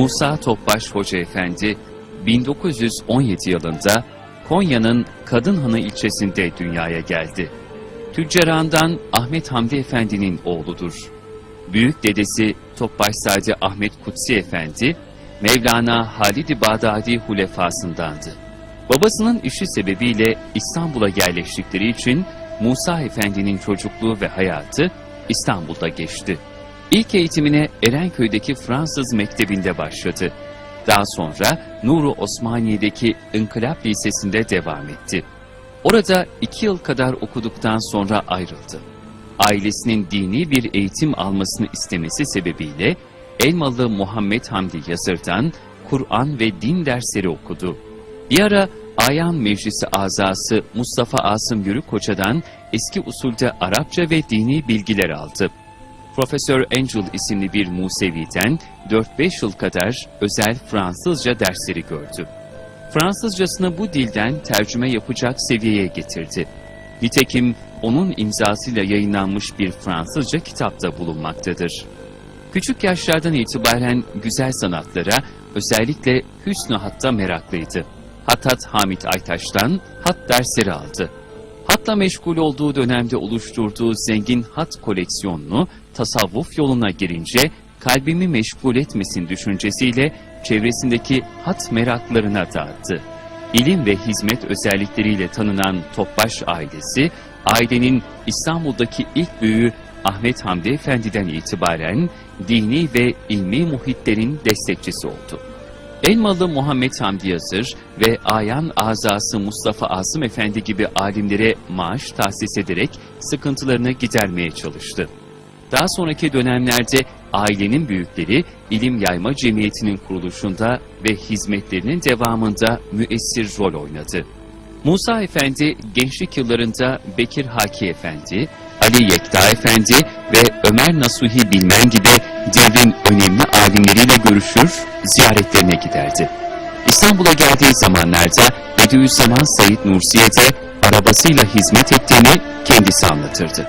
Musa Topbaş Hoca Efendi 1917 yılında Konya'nın Kadınhanı ilçesinde dünyaya geldi. Tüccarandan Ahmet Hamdi Efendi'nin oğludur. Büyük dedesi Topbaşzade Ahmet Kutsi Efendi, Mevlana Halid-i Bağdadi hulefasındandı. Babasının işi sebebiyle İstanbul'a yerleştikleri için Musa Efendi'nin çocukluğu ve hayatı İstanbul'da geçti. İlk eğitimine Erenköy'deki Fransız Mektebi'nde başladı. Daha sonra Nuru Osmaniye'deki İnkılap Lisesi'nde devam etti. Orada iki yıl kadar okuduktan sonra ayrıldı. Ailesinin dini bir eğitim almasını istemesi sebebiyle Elmalı Muhammed Hamdi Yazır'dan Kur'an ve din dersleri okudu. Bir ara Ayan Meclisi azası Mustafa Asım Yürük Hoca'dan eski usulde Arapça ve dini bilgiler aldı. Profesör Angel isimli bir Musevi'den 4-5 yıl kadar özel Fransızca dersleri gördü. Fransızcasını bu dilden tercüme yapacak seviyeye getirdi. Nitekim onun imzasıyla yayınlanmış bir Fransızca kitapta bulunmaktadır. Küçük yaşlardan itibaren güzel sanatlara, özellikle hüsnü hatta meraklıydı. Hatat Hamit Aytaş'tan hat dersleri aldı. Hatla meşgul olduğu dönemde oluşturduğu zengin hat koleksiyonunu tasavvuf yoluna girince kalbimi meşgul etmesin düşüncesiyle çevresindeki hat meraklarına dağıttı. İlim ve hizmet özellikleriyle tanınan Topbaş ailesi, ailenin İstanbul'daki ilk büyüğü Ahmet Hamdi Efendi'den itibaren dini ve ilmi muhitlerin destekçisi oldu. Elmalı Muhammed Hamdi Yazır ve Ayan Azası Mustafa Asım Efendi gibi alimlere maaş tahsis ederek sıkıntılarını gidermeye çalıştı. Daha sonraki dönemlerde ailenin büyükleri ilim yayma cemiyetinin kuruluşunda ve hizmetlerinin devamında müessir rol oynadı. Musa Efendi gençlik yıllarında Bekir Haki Efendi, Ali Yekta Efendi ve Ömer Nasuhi Bilmen gibi devrin önemli alimleriyle görüşür, ziyaretlerine giderdi. İstanbul'a geldiği zamanlarda Bediüzzaman Said Nursi'ye de arabasıyla hizmet ettiğini kendisi anlatırdı.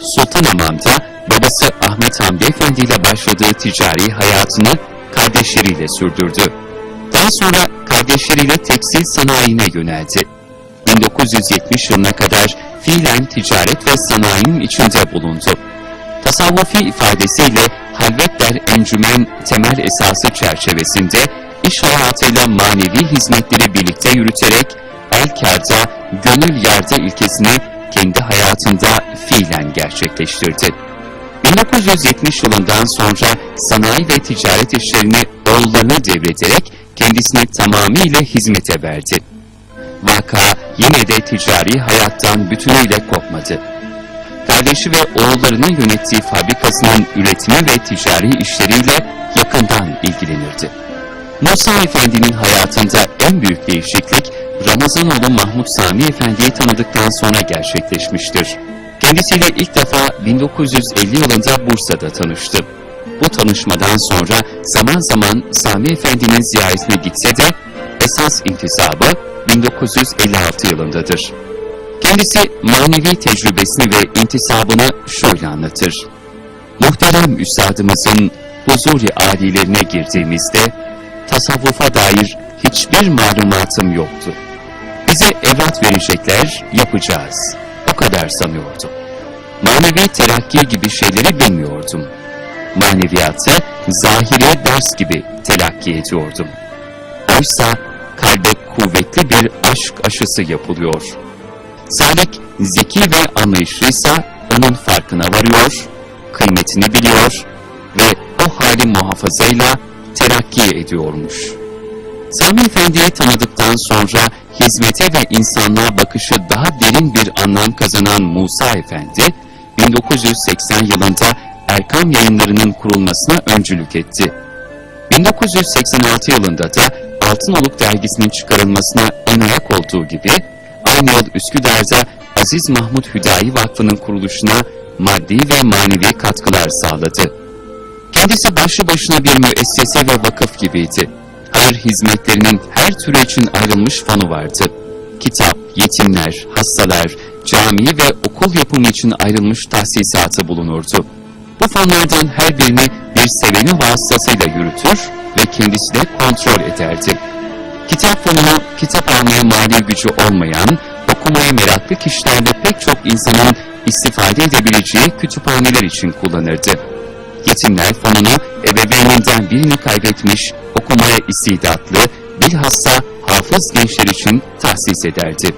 Sultanamam'da babası Ahmet Hamdi Efendi ile başladığı ticari hayatını kardeşleriyle sürdürdü. Daha sonra kardeşleriyle tekstil sanayine yöneldi. 1970 yılına kadar fiilen ticaret ve sanayinin içinde bulundu. Tasavvufi ifadesiyle halvet der encümen temel esası çerçevesinde iş hayatıyla manevi hizmetleri birlikte yürüterek el kârda, gönül yarda ilkesini kendi hayatında fiilen gerçekleştirdi. 1970 yılından sonra sanayi ve ticaret işlerini oğullarına devrederek kendisine tamamıyla hizmete verdi. Vaka yine de ticari hayattan bütünüyle kopmadı. Kardeşi ve oğullarının yönettiği fabrikasının üretimi ve ticari işleriyle yakından ilgilenirdi. Musa Efendi'nin hayatında en büyük değişiklik Ramazanoğlu Mahmut Sami Efendi'yi tanıdıktan sonra gerçekleşmiştir. Kendisiyle ilk defa 1950 yılında Bursa'da tanıştı. Bu tanışmadan sonra zaman zaman Sami Efendi'nin ziyaretine gitse de esas intisabı 1956 yılındadır. Kendisi manevi tecrübesini ve intisabını şöyle anlatır. Muhterem üstadımızın huzuri alilerine girdiğimizde tasavvufa dair hiçbir malumatım yoktu. Bize evlat verecekler, yapacağız. O kadar sanıyordum. Manevi terakki gibi şeyleri bilmiyordum. Maneviyatı zahire ders gibi telakki ediyordum. Oysa kalbe kuvvetli bir aşk aşısı yapılıyor. Salik zeki ve anlayışlıysa onun farkına varıyor, kıymetini biliyor ve o hali muhafazayla terakki ediyormuş. Sami Efendi'yi tanıdıktan sonra hizmete ve insanlığa bakışı daha derin bir anlam kazanan Musa Efendi, 1980 yılında Erkam yayınlarının kurulmasına öncülük etti. 1986 yılında da Altınoluk dergisinin çıkarılmasına ön ayak olduğu gibi, aynı yıl Üsküdar'da Aziz Mahmut Hüdayi Vakfı'nın kuruluşuna maddi ve manevi katkılar sağladı. Kendisi başlı başına bir müessese ve vakıf gibiydi. Hayır hizmetlerinin her türü için ayrılmış fonu vardı. Kitap, yetimler, hastalar, cami ve okul yapımı için ayrılmış tahsisatı bulunurdu. Bu fonlardan her birini bir seveni vasıtasıyla yürütür ve kendisi de kontrol ederdi. Kitap fonunu kitap almaya mali gücü olmayan, okumaya meraklı kişilerle pek çok insanın istifade edebileceği kütüphaneler için kullanırdı. Yetimler fonunu ebeveyninden birini kaybetmiş, okumaya istidatlı, bilhassa hafız gençler için tahsis ederdi.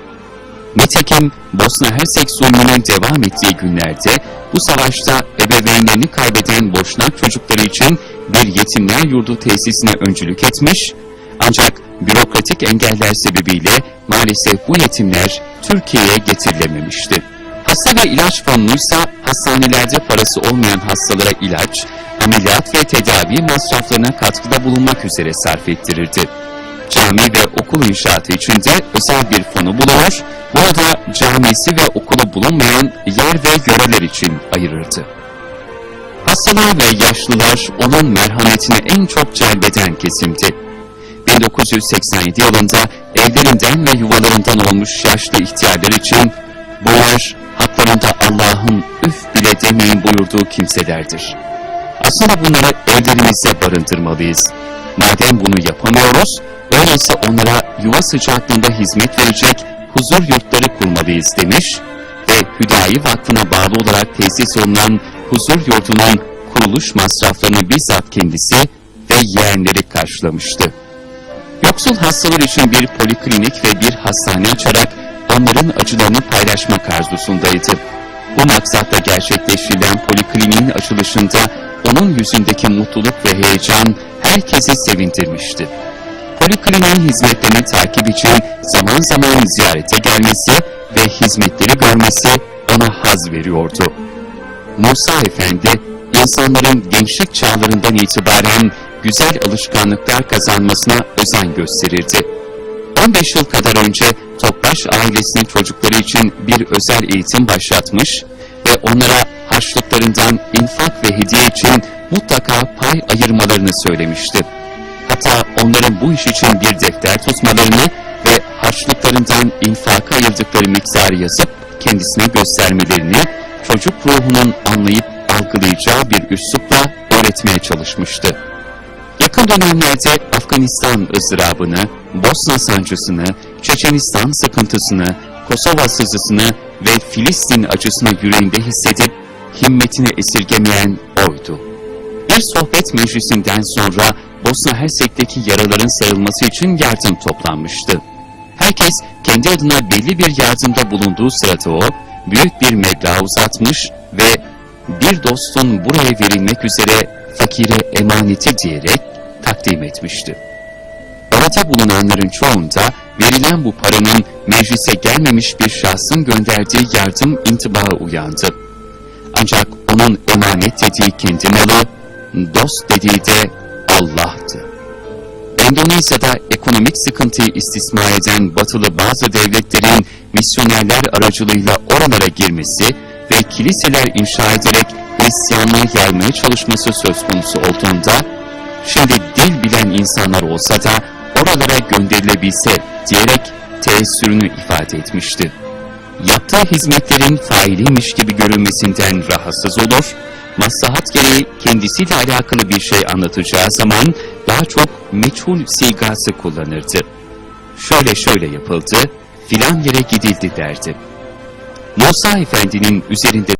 Nitekim Bosna Hersek zulmünün devam ettiği günlerde bu savaşta ebeveynlerini kaybeden Boşnak çocukları için bir yetimler yurdu tesisine öncülük etmiş ancak bürokratik engeller sebebiyle maalesef bu yetimler Türkiye'ye getirilememişti. Hasta ve ilaç fonunuysa hastanelerde parası olmayan hastalara ilaç, ameliyat ve tedavi masraflarına katkıda bulunmak üzere sarf ettirirdi. Cami ve okul inşaatı için de özel bir fonu bulunur, burada camisi ve okulu bulunmayan yer ve yöreler için ayırırdı. Hastalar ve yaşlılar onun merhametine en çok celbeden kesimdi. 1987 yılında evlerinden ve yuvalarından olmuş yaşlı ihtiyarlar için bunlar haklarında Allah'ın üf bile demeyin buyurduğu kimselerdir. Aslında bunları evlerimizde barındırmalıyız. Madem bunu yapamıyoruz, öyleyse onlara yuva sıcaklığında hizmet verecek huzur yurtları kurmalıyız demiş ve Hüdayi Vakfı'na bağlı olarak tesis olunan huzur yurdunun kuruluş masraflarını bizzat kendisi ve yeğenleri karşılamıştı. Yoksul hastalar için bir poliklinik ve bir hastane açarak onların acılarını paylaşmak arzusundaydı. Bu maksatla gerçekleştirilen polikliniğin açılışında onun yüzündeki mutluluk ve heyecan herkesi sevindirmişti. Polikliniğin hizmetlerini takip için zaman zaman ziyarete gelmesi ve hizmetleri görmesi ona haz veriyordu. Musa Efendi, insanların gençlik çağlarından itibaren güzel alışkanlıklar kazanmasına özen gösterirdi. 15 yıl kadar önce Topbaş ailesinin çocukları için bir özel eğitim başlatmış ve onlara harçlıklarından infak ve hediye için mutlaka pay ayırmalarını söylemişti. Hatta onların bu iş için bir defter tutmalarını ve harçlıklarından infaka ayırdıkları miktarı yazıp kendisine göstermelerini çocuk ruhunun anlayıp algılayacağı bir üslupla öğretmeye çalışmıştı. Yakın dönemlerde Afganistan ızdırabını, Bosna sancısını, Çeçenistan sıkıntısını, Kosova sızısını ve Filistin acısını yüreğinde hissedip himmetini esirgemeyen oydu. Bir sohbet meclisinden sonra Bosna Hersek'teki yaraların sarılması için yardım toplanmıştı. Herkes kendi adına belli bir yardımda bulunduğu sırada o, büyük bir meblağ uzatmış ve bir dostun buraya verilmek üzere fakire emaneti diyerek takdim etmişti. Orada bulunanların çoğunda verilen bu paranın meclise gelmemiş bir şahsın gönderdiği yardım intibağı uyandı. Ancak onun emanet dediği kendi malı, dost dediği de Allah'tı. Endonezya'da ekonomik sıkıntıyı istismar eden batılı bazı devletlerin misyonerler aracılığıyla oralara girmesi ve kiliseler inşa ederek Hristiyanlığı yaymaya çalışması söz konusu olduğunda, şimdi dil bilen insanlar olsa da oralara gönderilebilse diyerek teessürünü ifade etmişti. Yaptığı hizmetlerin failiymiş gibi görünmesinden rahatsız olur, maslahat gereği kendisiyle alakalı bir şey anlatacağı zaman daha çok meçhul sigası kullanırdı. Şöyle şöyle yapıldı, filan yere gidildi derdi. Musa Efendi'nin üzerinde